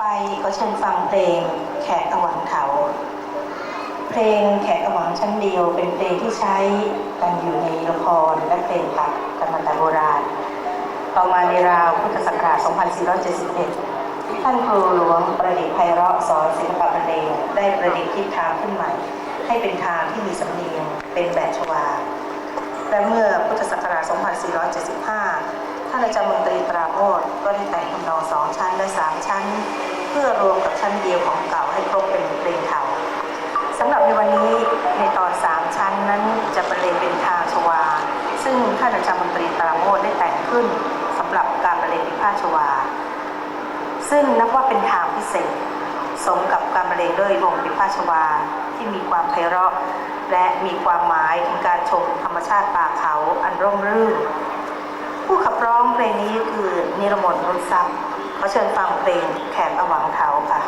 ไปก็เชิญฟังเพลงแขกอวังเถาเพลงแขกอวังชั้นเดียว เป็นเพลงที่ใช้กันอยู่ในละครและเพลงปักกันมาแต่โบราณต่อมาในราวพุทธศักราช 2471 ท่านครูหลวงประดิษฐ์ไพเราะสอนศิลปะบรรเลงได้ประดิษฐ์ทิศทางขึ้นใหม่ ให้เป็นทางที่มีสำเนียงเป็นแบบชวา และเมื่อพุทธศักราช 2475ท่านอาจารย์มนตรีปราโมทก็ได้แต่งทำนองสองชั้นและสามชั้น เพื่อรวมกับชั้นเดียวของเก่าให้ครบเป็นเพลงเถาสำหรับในวันนี้ในตอนสามชั้นนั้นจะบรรเลงเป็นทางชวา ซึ่งท่านอาจารย์มนตรีปราโมทได้แต่งขึ้นสำหรับการบรรเลงพิพาชวา ซึ่งนับว่าเป็นทางพิเศษ สมกับการบรรเลงด้วยวงปิพาชวาที่มีความไพเราะ และมีความหมายถึงการชมธรรมชาติป่าเขาอันร่มรื่น ผู้ขับร้องเพลงนี้คือนิรมนต์นุชทรัพย์ ขอเชิญฟังเพลงแขนอวังเท้าค่ะ